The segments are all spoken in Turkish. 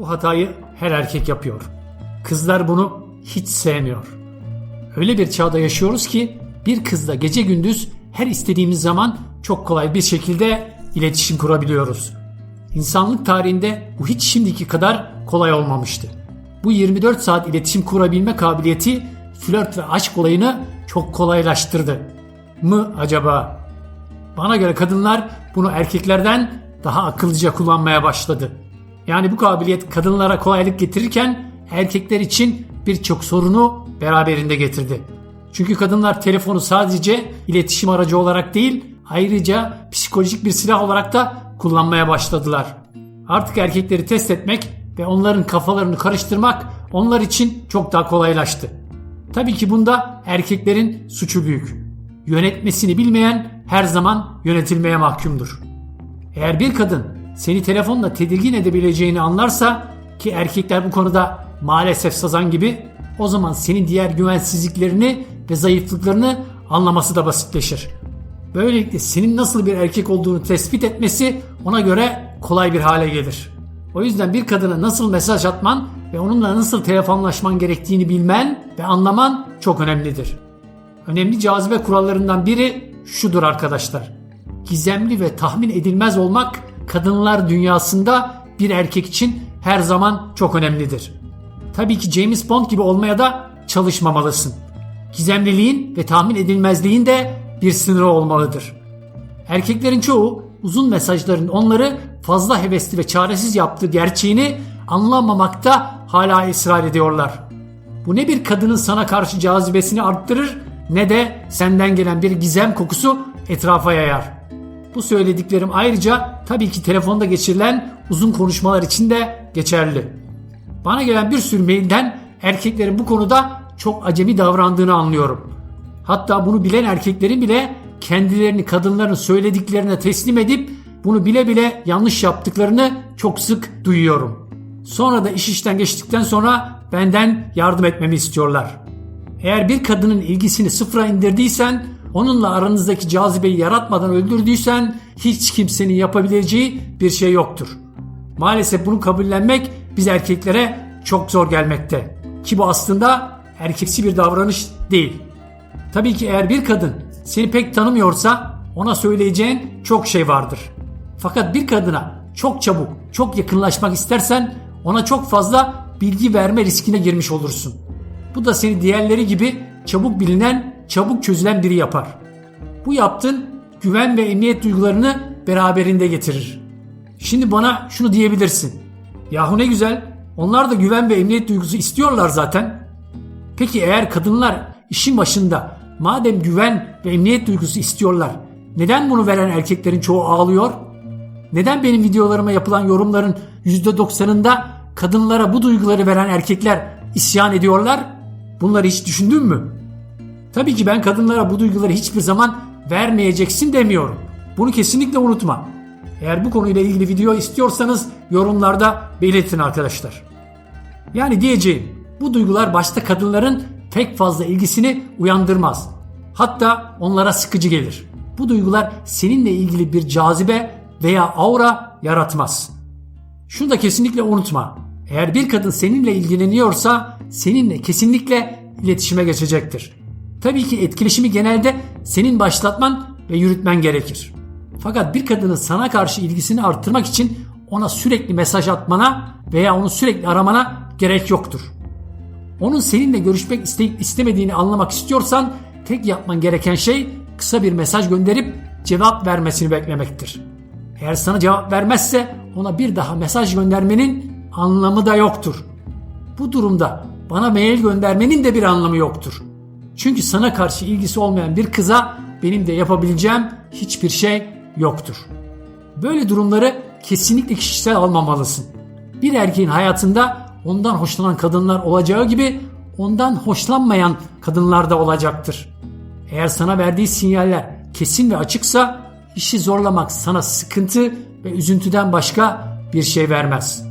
Bu hatayı her erkek yapıyor. Kızlar bunu hiç sevmiyor. Öyle bir çağda yaşıyoruz ki bir kızla gece gündüz her istediğimiz zaman çok kolay bir şekilde iletişim kurabiliyoruz. İnsanlık tarihinde bu hiç şimdiki kadar kolay olmamıştı. Bu 24 saat iletişim kurabilme kabiliyeti flört ve aşk olayını çok kolaylaştırdı. Mı acaba? Bana göre kadınlar bunu erkeklerden daha akıllıca kullanmaya başladı. Yani bu kabiliyet kadınlara kolaylık getirirken erkekler için birçok sorunu beraberinde getirdi. Çünkü kadınlar telefonu sadece iletişim aracı olarak değil, ayrıca psikolojik bir silah olarak da kullanmaya başladılar. Artık erkekleri test etmek ve onların kafalarını karıştırmak onlar için çok daha kolaylaştı. Tabii ki bunda erkeklerin suçu büyük. Yönetmesini bilmeyen her zaman yönetilmeye mahkumdur. Eğer bir kadın seni telefonla tedirgin edebileceğini anlarsa ki erkekler bu konuda maalesef sazan gibi o zaman senin diğer güvensizliklerini ve zayıflıklarını anlaması da basitleşir. Böylelikle senin nasıl bir erkek olduğunu tespit etmesi ona göre kolay bir hale gelir. O yüzden bir kadına nasıl mesaj atman ve onunla nasıl telefonlaşman gerektiğini bilmen ve anlaman çok önemlidir. Önemli cazibe kurallarından biri şudur arkadaşlar. Gizemli ve tahmin edilmez olmak kadınlar dünyasında bir erkek için her zaman çok önemlidir. Tabii ki James Bond gibi olmaya da çalışmamalısın. Gizemliliğin ve tahmin edilmezliğin de bir sınırı olmalıdır. Erkeklerin çoğu uzun mesajların onları fazla hevesli ve çaresiz yaptığı gerçeğini anlamamakta hala ısrar ediyorlar. Bu ne bir kadının sana karşı cazibesini arttırır ne de senden gelen bir gizem kokusu etrafa yayar. Bu söylediklerim ayrıca tabii ki telefonda geçirilen uzun konuşmalar için de geçerli. Bana gelen bir sürü mailden erkeklerin bu konuda çok acemi davrandığını anlıyorum. Hatta bunu bilen erkeklerin bile kendilerini kadınların söylediklerine teslim edip bunu bile bile yanlış yaptıklarını çok sık duyuyorum. Sonra da iş işten geçtikten sonra benden yardım etmemi istiyorlar. Eğer bir kadının ilgisini sıfıra indirdiysen, onunla aranızdaki cazibeyi yaratmadan öldürdüysen hiç kimsenin yapabileceği bir şey yoktur. Maalesef bunu kabullenmek biz erkeklere çok zor gelmekte. Ki bu aslında erkeksi bir davranış değil. Tabii ki eğer bir kadın seni pek tanımıyorsa ona söyleyeceğin çok şey vardır. Fakat bir kadına çok çabuk, çok yakınlaşmak istersen ona çok fazla bilgi verme riskine girmiş olursun. Bu da seni diğerleri gibi çabuk bilinen, çabuk çözülen biri yapar. Bu yaptığın güven ve emniyet duygularını beraberinde getirir. Şimdi bana şunu diyebilirsin. Yahu ne güzel. Onlar da güven ve emniyet duygusu istiyorlar zaten. Peki eğer kadınlar işin başında madem güven ve emniyet duygusu istiyorlar neden bunu veren erkeklerin çoğu ağlıyor? Neden benim videolarıma yapılan yorumların %90'ında kadınlara bu duyguları veren erkekler isyan ediyorlar? Bunları hiç düşündün mü? Tabii ki ben kadınlara bu duyguları hiçbir zaman vermeyeceksin demiyorum. Bunu kesinlikle unutma. Eğer bu konuyla ilgili video istiyorsanız yorumlarda belirtin arkadaşlar. Yani diyeceğim bu duygular başta kadınların pek fazla ilgisini uyandırmaz. Hatta onlara sıkıcı gelir. Bu duygular seninle ilgili bir cazibe veya aura yaratmaz. Şunu da kesinlikle unutma. Eğer bir kadın seninle ilgileniyorsa seninle kesinlikle iletişime geçecektir. Tabii ki etkileşimi genelde senin başlatman ve yürütmen gerekir. Fakat bir kadının sana karşı ilgisini arttırmak için ona sürekli mesaj atmana veya onu sürekli aramana gerek yoktur. Onun seninle görüşmek isteyip istemediğini anlamak istiyorsan tek yapman gereken şey kısa bir mesaj gönderip cevap vermesini beklemektir. Eğer sana cevap vermezse ona bir daha mesaj göndermenin anlamı da yoktur. Bu durumda bana mail göndermenin de bir anlamı yoktur. Çünkü sana karşı ilgisi olmayan bir kıza benim de yapabileceğim hiçbir şey yoktur. Böyle durumları kesinlikle kişisel almamalısın. Bir erkeğin hayatında ondan hoşlanan kadınlar olacağı gibi ondan hoşlanmayan kadınlar da olacaktır. Eğer sana verdiği sinyaller kesin ve açıksa işi zorlamak sana sıkıntı ve üzüntüden başka bir şey vermez.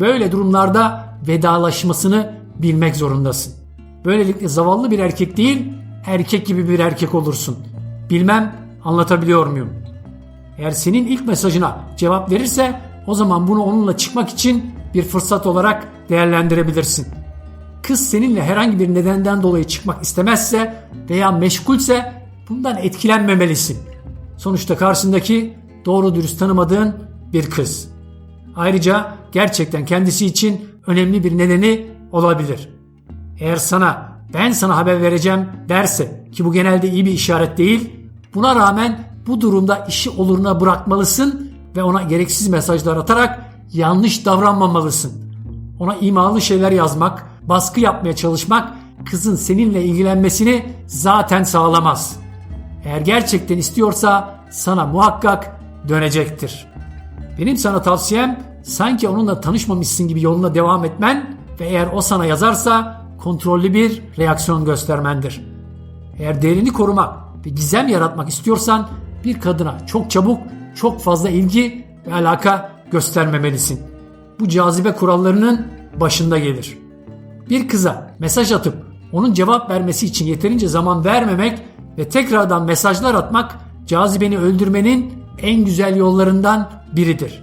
Böyle durumlarda vedalaşmasını bilmek zorundasın. Böylelikle zavallı bir erkek değil, erkek gibi bir erkek olursun. Bilmem anlatabiliyor muyum? Eğer senin ilk mesajına cevap verirse o zaman bunu onunla çıkmak için bir fırsat olarak değerlendirebilirsin. Kız seninle herhangi bir nedenden dolayı çıkmak istemezse veya meşgulse bundan etkilenmemelisin. Sonuçta karşındaki doğru dürüst tanımadığın bir kız. Ayrıca gerçekten kendisi için önemli bir nedeni olabilir. Eğer sana ben sana haber vereceğim derse ki bu genelde iyi bir işaret değil. Buna rağmen bu durumda işi oluruna bırakmalısın ve ona gereksiz mesajlar atarak yanlış davranmamalısın. Ona imalı şeyler yazmak, baskı yapmaya çalışmak kızın seninle ilgilenmesini zaten sağlamaz. Eğer gerçekten istiyorsa sana muhakkak dönecektir. Benim sana tavsiyem sanki onunla tanışmamışsın gibi yoluna devam etmen ve eğer o sana yazarsa kontrollü bir reaksiyon göstermendir. Eğer değerini korumak ve gizem yaratmak istiyorsan bir kadına çok çabuk, çok fazla ilgi ve alaka göstermemelisin. Bu cazibe kurallarının başında gelir. Bir kıza mesaj atıp onun cevap vermesi için yeterince zaman vermemek ve tekrardan mesajlar atmak cazibeni öldürmenin en güzel yollarından biridir.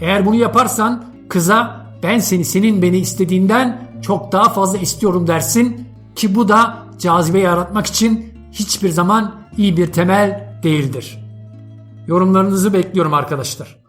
Eğer bunu yaparsan kıza ben seni senin beni istediğinden çok daha fazla istiyorum dersin ki bu da cazibe yaratmak için hiçbir zaman iyi bir temel değildir. Yorumlarınızı bekliyorum arkadaşlar.